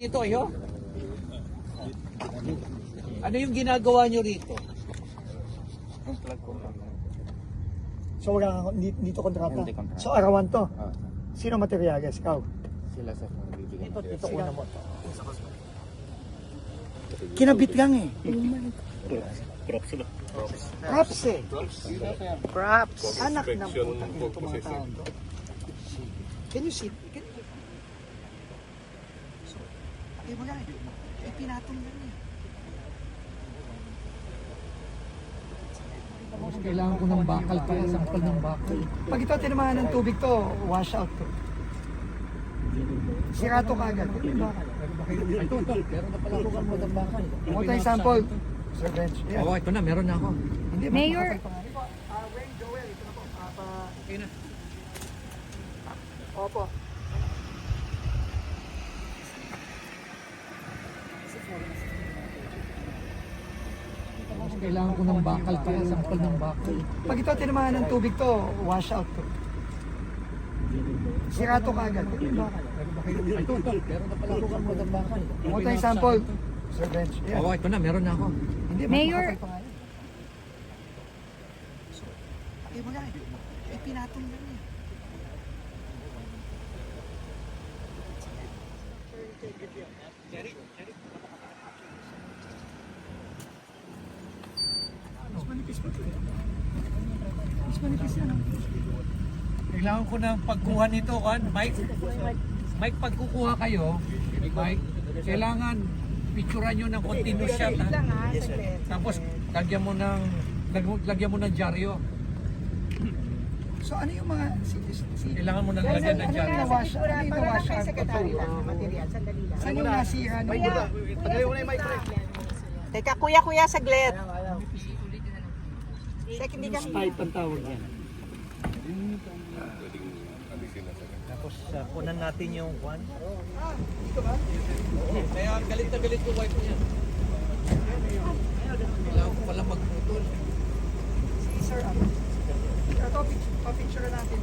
Ito ayo? Ano yung ginagawa nyo rito? So wala kang dito kontrata. Hindi kontrata. So arawan to. Ah, Sino materyales? Ikaw. sila sa mga bibigyan. Ito, ito una mo. Kinabit lang eh. Props eh. Props. Anak ng to. Can you see? Can you... So, eh wala eh. Eh pinatong lang eh. Kailangan ko ng bakal pa, sampal ng bakal. Pag ito tinamaan ng tubig to, wash out to. Sira to kagad. Ito. Ito, na pala ako sampal ng bakal. Ito yung sample. Sir Bench. Yeah. Oo, ito na, meron na ako. Hindi, Mayor. ah, Wayne Joel, ito na po. Ah, pa- Okay na. Opo. Kailangan ko ng bakal pa, sampal ng bakal. Pag ito tinamaan ng tubig to, wash out to. Sira to kagad. Ito yung bakal. Ito, ito, meron na pala ako sampal ng bakal. Ito yung sample. Sir Bench. Yeah. Oo, ito na, meron na ako. Hindi, Mayor. eh wala eh. Eh pinatong lang eh. Mas manipis pa ito eh. Mas manipis yan. ah. Kailangan ko ng pagkuha nito, kan? Mike, Mike, pagkukuha kayo, Mike, kailangan picturean nyo ng continuous shot. Ha? Tapos, lagyan mo ng lag- lagyan mo ng dyaryo. So ano yung mga... Si, si, Kailangan mo ng lagyan ng ano yung nawash? Ano yung nawash out? Secretary lang ng material. Sandali lang. Saan yung nasira? Ano yung Teka, kuya, kuya, saglit. Second income. Type ang tawag yan. Tapos uh, kunan natin yung one. Kaya galit na galit yung wife niya. Kailangan ko pala magputol. Si sir, ano? ito, picture natin.